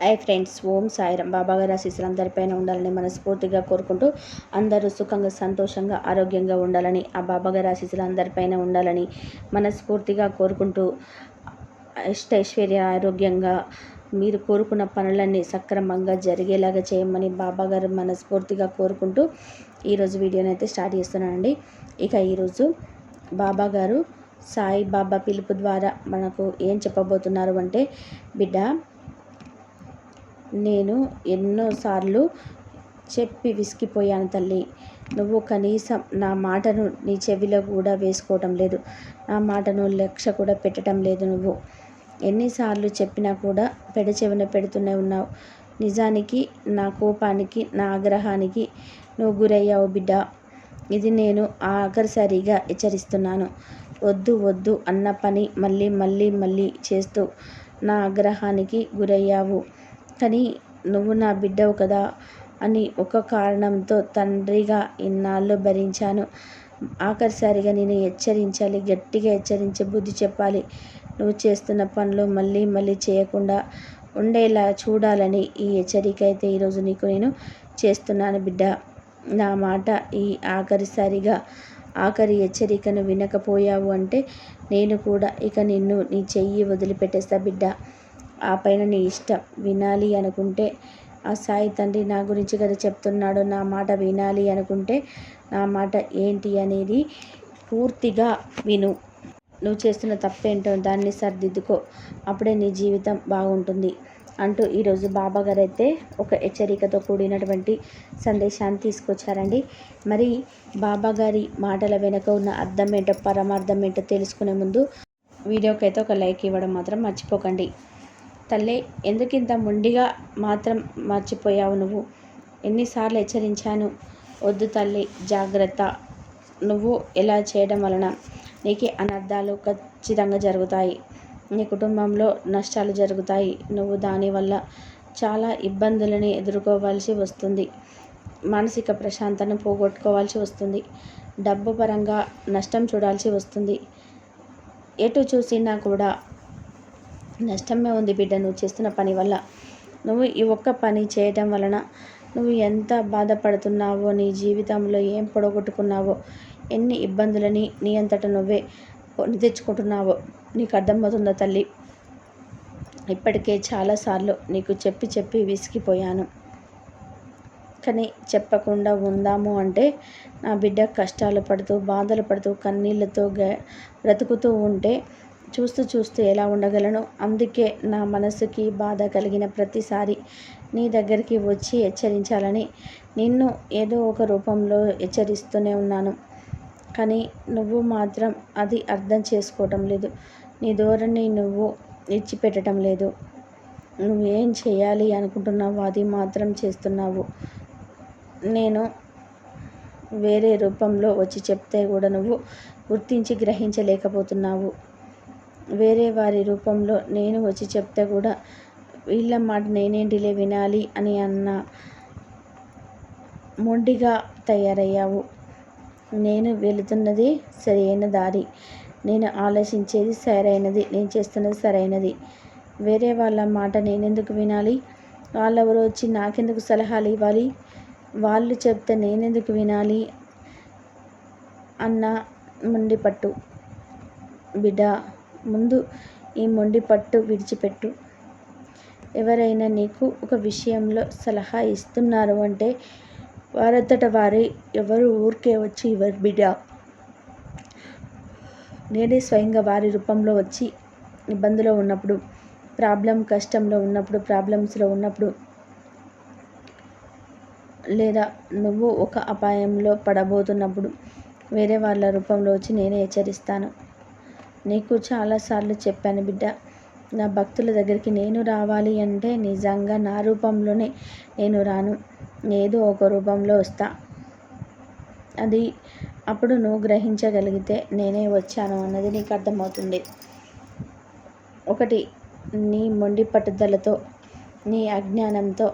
Hi friends Om Sairam Baba గారి ఆశీస్సులు అందరిపైన ఉండాలని మనస్ఫూర్తిగా కోరుకుంటూ అందరూ సుఖంగా సంతోషంగా ఆరోగ్యంగా ఉండాలని ఆ బాబా గారి ఆశీస్సులు అందరిపైన ఉండాలని మనస్ఫూర్తిగా కోరుకుంటూ ఇష్ట ఐశ్వర్య ఆరోగ్యంగా మీరు కోరుకున్న పనులన్నీ సక్రమంగా జరిగేలాగా చేయమని బాబా గారు మనస్ఫూర్తిగా కోరుకుంటూ ఈరోజు వీడియోని అయితే స్టార్ట్ చేస్తున్నానండి. ఇక ఈరోజు బాబా గారు సాయి బాబా పిలుపు ద్వారా మనకు ఏం చెప్పబోతున్నారు అంటే బిడ్డ నేను ఎన్నోసార్లు చెప్పి విసిగిపోయాను తల్లి. నువ్వు కనీసం నా మాటను నీ చెవిలో కూడా వేసుకోవటం లేదు. నా మాటను లక్ష్య కూడా పెట్టడం లేదు నువ్వు. ఎన్నిసార్లు చెప్పినా కూడా పెడచెవిన పెడుతూనే ఉన్నావు. నిజానికి నా కోపానికి నా ఆగ్రహానికి నువ్వు గురయ్యావు బిడ్డ. ఇది నేను ఆఖరిసారిగా హెచ్చరిస్తున్నాను. వద్దు వద్దు అన్న పని మళ్ళీ మళ్ళీ మళ్ళీ చేస్తూ నా ఆగ్రహానికి గురయ్యావు. కానీ నువ్వు నా బిడ్డవు కదా అని ఒక కారణంతో తండ్రిగా ఇన్నాళ్ళు భరించాను. ఆఖరిసారిగా నేను హెచ్చరించాలి గట్టిగా హెచ్చరించి బుద్ధి చెప్పాలి. నువ్వు చేస్తున్న పనులు మళ్ళీ మళ్ళీ చేయకుండా ఉండేలా చూడాలని ఈ హెచ్చరిక అయితే ఈరోజు నీకు నేను చేస్తున్నాను బిడ్డ. నా మాట ఈ ఆఖరిసారిగా ఆఖరి హెచ్చరికను వినకపోయావు అంటే నేను కూడా ఇక నిన్ను నీ చెయ్యి వదిలిపెట్టేస్తా బిడ్డ. ఆ పైన నీ ఇష్టం. వినాలి అనుకుంటే ఆ సాయి తండ్రి నా గురించి కదా చెప్తున్నాడు నా మాట వినాలి అనుకుంటే నా మాట ఏంటి అనేది పూర్తిగా విను. నువ్వు చేస్తున్న తప్పేంటో దాన్ని సరిదిద్దుకో. అప్పుడే నీ జీవితం బాగుంటుంది. అంటూ ఈరోజు బాబా గారు అయితే ఒక హెచ్చరికతో కూడినటువంటి సందేశాన్ని తీసుకొచ్చారండి. మరి బాబా గారి మాటల వెనుక ఉన్న అర్థం ఏంటో పరమార్థం ఏంటో తెలుసుకునే ముందు వీడియోకైతే ఒక లైక్ ఇవ్వడం మాత్రం మర్చిపోకండి. తల్లి ఎందుకింత మొండిగా మాత్రం మర్చిపోయావు నువ్వు? ఎన్నిసార్లు హెచ్చరించాను. వద్దు తల్లి జాగ్రత్త. నువ్వు ఎలా చేయడం వలన నీకు అనర్థాలు ఖచ్చితంగా జరుగుతాయి. నీ కుటుంబంలో నష్టాలు జరుగుతాయి. నువ్వు దానివల్ల చాలా ఇబ్బందులని ఎదుర్కోవాల్సి వస్తుంది. మానసిక ప్రశాంతను పోగొట్టుకోవాల్సి వస్తుంది. డబ్బు పరంగా నష్టం చూడాల్సి వస్తుంది. ఎటు చూసినా కూడా నష్టమే ఉంది బిడ్డ నువ్వు చేస్తున్న పని వల్ల. నువ్వు ఈ ఒక్క పని చేయటం వలన నువ్వు ఎంత బాధపడుతున్నావో నీ జీవితంలో ఏం పొడగొట్టుకున్నావో ఎన్ని ఇబ్బందులని నీ అంతట నువ్వే కొని తెచ్చుకుంటున్నావో నీకు అర్థమవుతుందా తల్లి? ఇప్పటికే చాలాసార్లు నీకు చెప్పి చెప్పి విసిగిపోయాను. కానీ చెప్పకుండా ఉందాము అంటే నా బిడ్డ కష్టాలు పడుతూ బాధలు పడుతూ కన్నీళ్ళతో బ్రతుకుతూ ఉంటే చూస్తూ చూస్తూ ఎలా ఉండగలను? అందుకే నా మనసుకి బాధ కలిగిన ప్రతిసారి నీ దగ్గరికి వచ్చి హెచ్చరించాలని నిన్ను ఏదో ఒక రూపంలో హెచ్చరిస్తూనే ఉన్నాను. కానీ నువ్వు మాత్రం అది అర్థం చేసుకోవటం లేదు. నీ ధోరణి నువ్వు ఇచ్చిపెట్టడం లేదు. నువ్వేం చేయాలి అనుకుంటున్నావు అది మాత్రం చేస్తున్నావు. నేను వేరే రూపంలో వచ్చి చెప్తే కూడా నువ్వు గుర్తించి గ్రహించలేకపోతున్నావు. వేరే వారి రూపంలో నేను వచ్చి చెప్తే కూడా వీళ్ళ మాట నేనేంటిలే వినాలి అని అన్న మొండిగా తయారయ్యావు. నేను వెళుతున్నది సరైన దారి. నేను ఆలోచించేది సరైనది. నేను చేస్తున్నది సరైనది. వేరే వాళ్ళ మాట నేనెందుకు వినాలి? వాళ్ళెవరు వచ్చి నాకెందుకు సలహాలు ఇవ్వాలి? వాళ్ళు చెప్తే నేనెందుకు వినాలి? అన్న ముండిపట్టు. బిడ్డ ముందు ఈ మొండి పట్టు విడిచిపెట్టు. ఎవరైనా నీకు ఒక విషయంలో సలహా ఇస్తున్నారు అంటే వారంతట వారే ఎవరు ఊరికే వచ్చి ఎవరు బిడ్డ. నేనే స్వయంగా వారి రూపంలో వచ్చి ఇబ్బందిలో ఉన్నప్పుడు ప్రాబ్లం కష్టంలో ఉన్నప్పుడు ప్రాబ్లమ్స్లో ఉన్నప్పుడు లేదా నువ్వు ఒక అపాయంలో పడబోతున్నప్పుడు వేరే వాళ్ళ రూపంలో వచ్చి నేనే హెచ్చరిస్తాను. నీకు చాలాసార్లు చెప్పాను బిడ్డ. నా భక్తుల దగ్గరికి నేను రావాలి అంటే నిజంగా నా రూపంలోనే నేను రాను. ఏదో ఒక రూపంలో వస్తా. అది అప్పుడు నువ్వు గ్రహించగలిగితే నేనే వచ్చాను అన్నది నీకు అర్థమవుతుంది. ఒకటి నీ మొండి పట్టుదలతో నీ అజ్ఞానంతో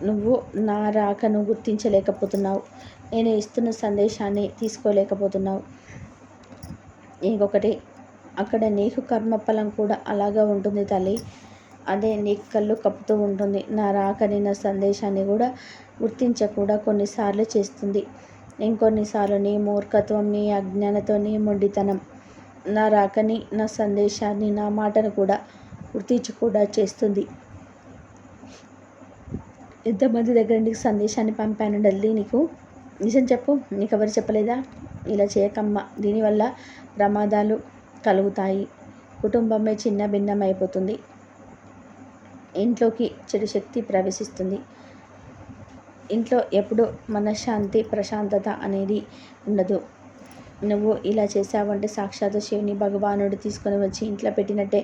నువ్వు నా రాకను గుర్తించలేకపోతున్నావు. నేను ఇస్తున్న సందేశాన్ని తీసుకోలేకపోతున్నావు. ఇంకొకటి అక్కడ నీకు కర్మఫలం కూడా అలాగా ఉంటుంది తల్లి. అదే నీ కళ్ళు కప్పుతూ ఉంటుంది. నా రాకని నా సందేశాన్ని కూడా గుర్తించకుండా కొన్నిసార్లు చేస్తుంది. ఇంకొన్నిసార్లు నీ మూర్ఖత్వం నీ అజ్ఞానతో నీ మొండితనం నా రాకని నా సందేశాన్ని నా మాటను కూడా గుర్తించకుండా చేస్తుంది. ఎంతమంది దగ్గర నీకు సందేశాన్ని పంపాను డల్లి నీకు? నిజం చెప్పు. నీకు ఎవరు చెప్పలేదా? ఇలా చేయకమ్మా. దీనివల్ల ప్రమాదాలు కలుగుతాయి. కుటుంబమే చిన్న భిన్నమైపోతుంది. ఇంట్లోకి చెడు శక్తి ప్రవేశిస్తుంది. ఇంట్లో ఎప్పుడు మనశ్శాంతి ప్రశాంతత అనేది ఉండదు. నువ్వు ఇలా చేసావంటే సాక్షాత్ శివుని భగవానుడు తీసుకొని వచ్చి ఇంట్లో పెట్టినట్టే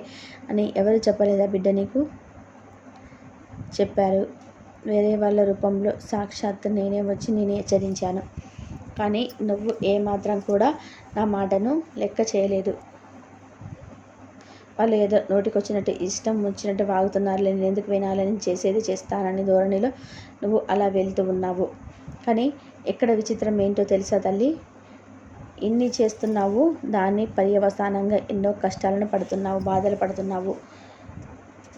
అని ఎవరు చెప్పలేదా బిడ్డ నీకు? చెప్పారు. వేరే వాళ్ళ రూపంలో సాక్షాత్ నేనే వచ్చి నేనే హెచ్చరించాను. కానీ నువ్వు ఏమాత్రం కూడా నా మాటను లెక్క చేయలేదు. వాళ్ళు ఏదో నోటికొచ్చినట్టు ఇష్టం వచ్చినట్టు వాగుతున్నారు నేను ఎందుకు వినాలని చేసేది చేస్తానని ధోరణిలో నువ్వు అలా వెళ్తూ ఉన్నావు. కానీ ఎక్కడ విచిత్రం ఏంటో తెలుసా తల్లి? ఇన్ని చేస్తున్నావు దాన్ని పర్యవసానంగా ఎన్నో కష్టాలను పడుతున్నావు బాధలు పడుతున్నావు.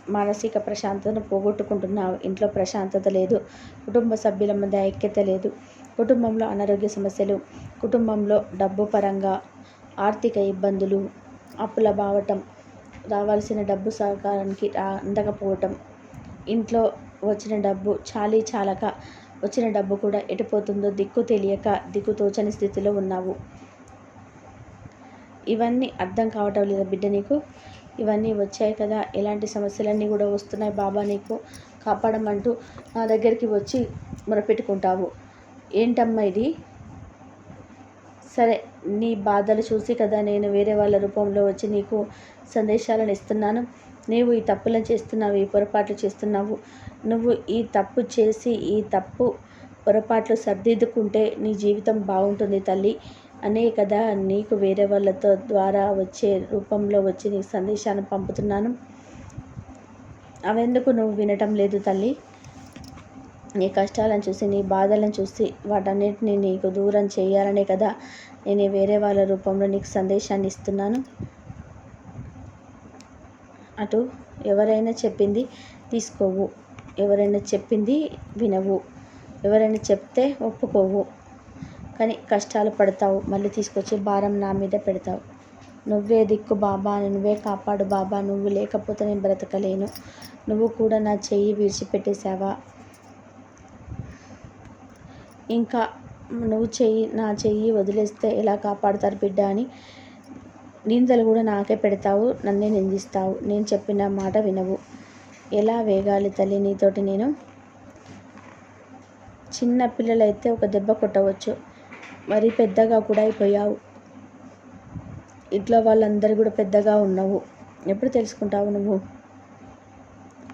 మానసిక ప్రశాంతతను పోగొట్టుకుంటున్నావు. ఇంట్లో ప్రశాంతత లేదు కుటుంబ సభ్యుల మధ్య ఐక్యత లేదు. కుటుంబంలో అనారోగ్య సమస్యలు కుటుంబంలో డబ్బు పరంగా ఆర్థిక ఇబ్బందులు అప్పుల బావటం రావాల్సిన డబ్బు సహకారానికి అందకపోవటం ఇంట్లో వచ్చిన డబ్బు చాలీ చాలక వచ్చిన డబ్బు కూడా ఎటుపోతుందో దిక్కు తెలియక దిక్కు తోచని స్థితిలో ఉన్నావు. ఇవన్నీ అర్థం కావటం లేదా బిడ్డ నీకు? ఇవన్నీ వచ్చాయి కదా ఎలాంటి సమస్యలన్నీ కూడా వస్తున్నాయి బాబా నీకు. కాపాడమంటూ నా దగ్గరికి వచ్చి మొరపెట్టుకుంటావు. ఏంటమ్మా ఇది? సరే నీ బాధలు చూసి కదా నేను వేరే వాళ్ళ రూపంలో వచ్చి నీకు సందేశాలను ఇస్తున్నాను. నీవు ఈ తప్పులను చేస్తున్నావు ఈ పొరపాట్లు చేస్తున్నావు. నువ్వు ఈ తప్పు చేసి ఈ తప్పు పొరపాట్లు సర్దిద్దుకుంటే నీ జీవితం బాగుంటుంది తల్లి. అనే కదా నీకు వేరే వాళ్ళతో ద్వారా వచ్చే రూపంలో వచ్చి నీకు సందేశాన్ని పంపుతున్నాను. అవెందుకు నువ్వు వినటం లేదు తల్లి? నీ కష్టాలను చూసి నీ బాధలను చూసి వాటన్నిటిని నీకు దూరం చేయాలనే కదా నేను వేరే వాళ్ళ రూపంలో నీకు సందేశాన్ని ఇస్తున్నాను. అటు ఎవరైనా చెప్పింది తీసుకోవు. ఎవరైనా చెప్పింది వినవు. ఎవరైనా చెప్తే ఒప్పుకోవు. కానీ కష్టాలు పడతావు. మళ్ళీ తీసుకొచ్చి భారం నా మీద పెడతావు. నువ్వే దిక్కు బాబా నువ్వే కాపాడు బాబా నువ్వు లేకపోతే నేను బ్రతకలేను. నువ్వు కూడా నా చెయ్యి విడిచిపెట్టేశావా? ఇంకా నువ్వు చెయ్యి నా చెయ్యి వదిలేస్తే ఎలా కాపాడుతారు బిడ్డ అని నిందలు కూడా నాకే పెడతావు నన్నే నిందిస్తావు. నేను చెప్పిన మాట వినవు. ఎలా వేగాలి తల్లి నీతోటి నేను? చిన్న పిల్లలైతే ఒక దెబ్బ కొట్టవచ్చు. మరి పెద్దగా కూడా అయిపోయావు. ఇంట్లో వాళ్ళందరూ కూడా పెద్దగా ఉన్నావు. ఎప్పుడు తెలుసుకుంటావు నువ్వు?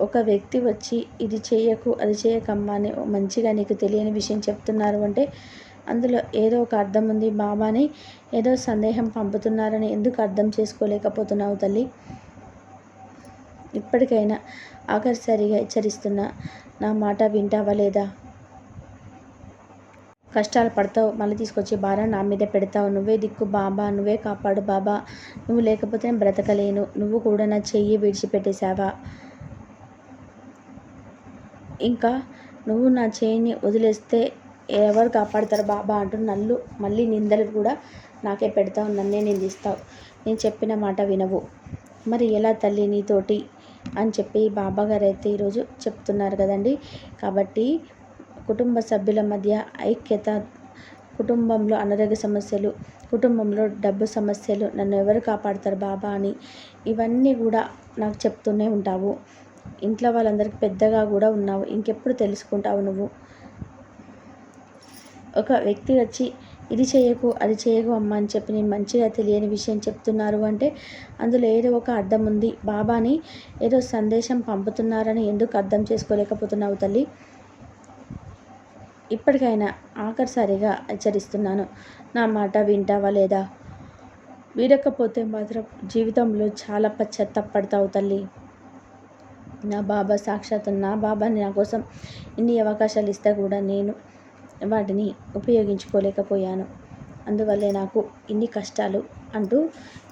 ఒక వ్యక్తి వచ్చి ఇది చేయకు అది చేయకమ్మా అని మంచిగా నీకు తెలియని విషయం చెప్తున్నారు అంటే అందులో ఏదో ఒక అర్థం ఉంది. బాబాని ఏదో సందేహం పంపుతున్నారని ఎందుకు అర్థం చేసుకోలేకపోతున్నావు తల్లి? ఇప్పటికైనా ఆఖరిసరిగా హెచ్చరిస్తున్నా నా మాట వింటావా లేదా? కష్టాలు పడతావు మళ్ళీ తీసుకొచ్చి భారం నా మీద పెడతావు. నువ్వే దిక్కు బాబా నువ్వే కాపాడు బాబా. నువ్వు లేకపోతే నేను బ్రతకలేను. నువ్వు కూడా నా చెయ్యి విడిచిపెట్టేశావా? ఇంకా నువ్వు నా చేయిని వదిలేస్తే ఎవరు కాపాడతారు బాబా అంటూ నల్లు మళ్ళీ నిందలు కూడా నాకే పెడతావు నన్నే నిందిస్తావు. నేను చెప్పిన మాట వినవు. మరి ఎలా తల్లి నీతోటి? అని చెప్పి బాబాగారు అయితే ఈరోజు చెప్తున్నారు కదండి. కాబట్టి కుటుంబ సభ్యుల మధ్య ఐక్యత కుటుంబంలో అనారోగ్య సమస్యలు కుటుంబంలో డబ్బు సమస్యలు నన్ను ఎవరు కాపాడతారు బాబా అని ఇవన్నీ కూడా నాకు చెప్తూనే ఉంటావు. ఇంట్లో వాళ్ళందరికీ పెద్దగా కూడా ఉన్నావు. ఇంకెప్పుడు తెలుసుకుంటావు నువ్వు? ఒక వ్యక్తి వచ్చి ఇది చేయకు అది చేయకు అమ్మ అని చెప్పి నేను మంచిగా తెలియని విషయం చెప్తున్నారు అంటే అందులో ఏదో ఒక అర్థం ఉంది. బాబాని ఏదో సందేశం పంపుతున్నారని ఎందుకు అర్థం చేసుకోలేకపోతున్నావు తల్లి? ఇప్పటికైనా ఆఖరిసారిగా హెచ్చరిస్తున్నాను. నా మాట వింటావా లేదా? వీడకపోతే మాత్రం జీవితంలో చాలా పశ్చాత్తపడతావు తల్లి. నా బాబా సాక్షాత్ నా బాబాని నా కోసం ఇన్ని అవకాశాలు ఇస్తే కూడా నేను వాటిని ఉపయోగించుకోలేకపోయాను. అందువల్లే నాకు ఇన్ని కష్టాలు అంటూ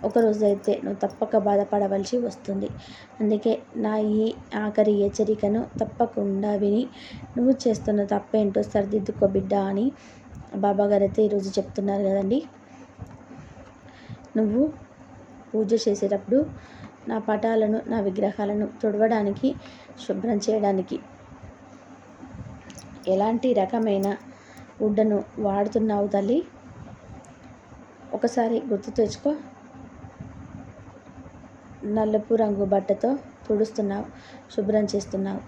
ఒకరోజైతే నువ్వు తప్పక బాధపడవలసి వస్తుంది. అందుకే నా ఈ ఆఖరి హెచ్చరికను తప్పకుండా విని నువ్వు చేస్తున్న తప్పేంటో సరిదిద్దుకో బిడ్డ అని బాబాగారు అయితే ఈరోజు చెప్తున్నారు కదండి. నువ్వు పూజ చేసేటప్పుడు నా పటాలను నా విగ్రహాలను తుడవడానికి శుభ్రం చేయడానికి. ఎలాంటి రకమైన గుడ్డను వాడుతున్నావు తల్లి? ఒకసారి గుర్తు తెచ్చుకో. నలుపు రంగు బట్టతో తుడుస్తున్నావు శుభ్రం చేస్తున్నావు.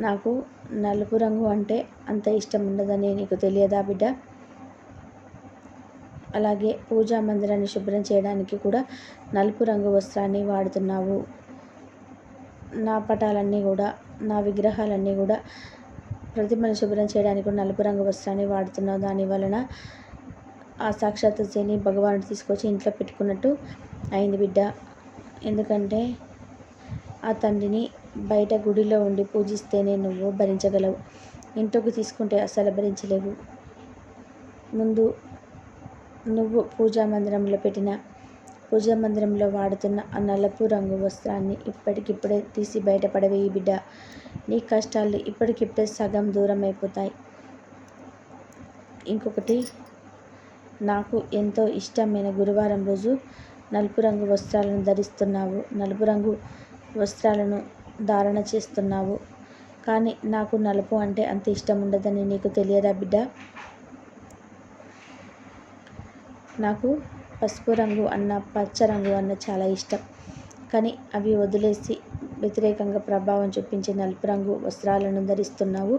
నాకు నలుపు రంగు అంటే అంత ఇష్టం ఉండదని నీకు తెలియదా బిడ్డ? అలాగే పూజా మందిరాన్ని శుభ్రం చేయడానికి కూడా నలుపు రంగు వస్త్రాన్ని వాడుతున్నావు. నా పటాలన్నీ కూడా నా విగ్రహాలన్నీ కూడా ప్రతిమను శుభ్రం చేయడానికి కూడా నలుపు రంగు వస్త్రాన్ని వాడుతున్నావు. దాని వలన ఆ సాక్షాత్ శని భగవానుడు తీసుకొచ్చి ఇంట్లో పెట్టుకున్నట్టు అయింది బిడ్డ. ఎందుకంటే ఆ తండ్రిని బయట గుడిలో ఉండి పూజిస్తేనే నువ్వు భరించగలవు. ఇంట్లోకి తీసుకుంటే అసలు భరించలేవు. ముందు నువ్వు పూజా మందిరంలో పెట్టిన పూజా మందిరంలో వాడుతున్న ఆ నలుపు రంగు వస్త్రాన్ని ఇప్పటికిప్పుడే తీసి బయటపడవేయి బిడ్డ. నీ కష్టాలు ఇప్పటికిప్పుడే సగం దూరం అయిపోతాయి ఇంకొకటి నాకు ఎంతో ఇష్టమైన గురువారం రోజు నలుపు రంగు వస్త్రాలను ధరిస్తున్నావు. నలుపు రంగు వస్త్రాలను ధారణ చేస్తున్నావు. కానీ నాకు నలుపు అంటే అంత ఇష్టం ఉండదని నీకు తెలియదా బిడ్డ? నాకు పసుపు రంగు అన్న పచ్చ రంగు అన్న చాలా ఇష్టం. కానీ అవి వదిలేసి వ్యతిరేకంగా ప్రభావం చూపించే నలుపు రంగు వస్త్రాలను ధరిస్తున్నావు.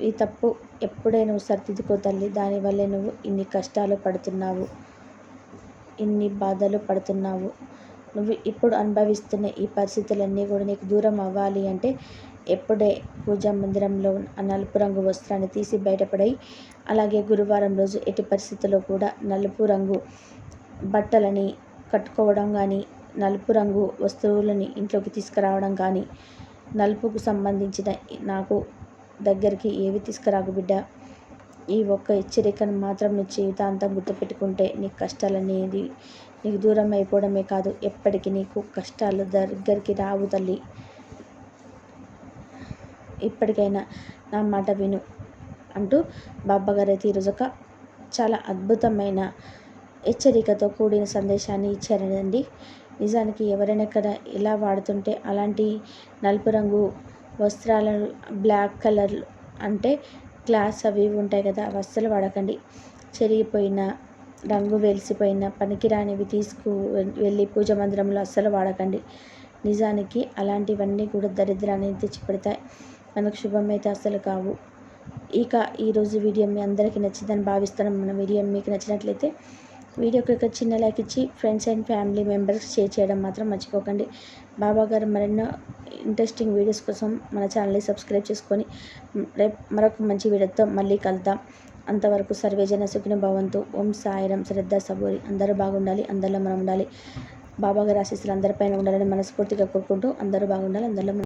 ఈ తప్పు ఎప్పుడే నువ్వు సరిదిద్దుకో తల్లి. దానివల్లే నువ్వు ఇన్ని కష్టాలు పడుతున్నావు. ఇన్ని బాధలు పడుతున్నావు. నువ్వు ఇప్పుడు అనుభవిస్తున్న ఈ పరిస్థితులన్నీ కూడా నీకు దూరం అవ్వాలి అంటే ఎప్పుడే పూజా మందిరంలో నలుపు రంగు వస్త్రాన్ని తీసి బయటపడాయి అలాగే గురువారం రోజు ఎట్టి పరిస్థితుల్లో కూడా నలుపు రంగు బట్టలని కట్టుకోవడం కానీ నలుపు రంగు వస్తువులని ఇంట్లోకి తీసుకురావడం కానీ నలుపుకు సంబంధించిన నాకు దగ్గరికి ఏవి తీసుకురాకు బిడ్డ? ఈ ఒక్క హెచ్చరికను మాత్రం నీ జీవితాంతం గుర్తుపెట్టుకుంటే నీ కష్టాలనేది నీకు దూరం అయిపోవడమే కాదు ఎప్పటికీ నీకు కష్టాలు దగ్గరికి రావు తల్లి. ఇప్పటికైనా నా మాట విను అంటూ బాబాగారు అయితే ఈరోజు ఒక చాలా అద్భుతమైన హెచ్చరికతో కూడిన సందేశాన్ని ఇచ్చారండి నిజానికి ఎవరైనా ఇక్కడ ఇలా వాడుతుంటే అలాంటి నలుపు రంగు వస్త్రాలను బ్లాక్ కలర్ అంటే గ్లాస్ అవి ఉంటాయి కదా అవి అస్సలు వాడకండి. చెరిగిపోయిన రంగు వెలిసిపోయిన పనికిరానివి తీసుకు వెళ్ళి పూజ మందిరంలో అస్సలు వాడకండి. నిజానికి అలాంటివన్నీ కూడా దరిద్రాన్ని తెచ్చిపెడతాయి. మనకు శుభమైతే అస్సలు కావు. ఇక ఈరోజు వీడియో మీ అందరికీ నచ్చిందని భావిస్తున్నాం. మన వీడియో మీకు నచ్చినట్లయితే వీడియోకి ఒక చిన్న లైక్ ఇచ్చి friends and family members share చేయడం మాత్రం మర్చిపోకండి. బాబా గారు మరెన్నో ఇంట్రెస్టింగ్ వీడియోస్ కోసం మన ఛానల్ని సబ్స్క్రైబ్ చేసుకొని రేపు మరొక మంచి వీడియోతో మళ్ళీ కలుద్దాం. అంతవరకు సర్వేజన సుఖిన భవంతు. ఓం సాయిరం శ్రద్ధ సబూరి. అందరూ బాగుండాలి అందరిలో మనం ఉండాలి. బాబాగారి ఆశీస్సులు అందరిపైన ఉండాలని మనస్ఫూర్తిగా కోరుకుంటూ అందరూ బాగుండాలి అందరిలో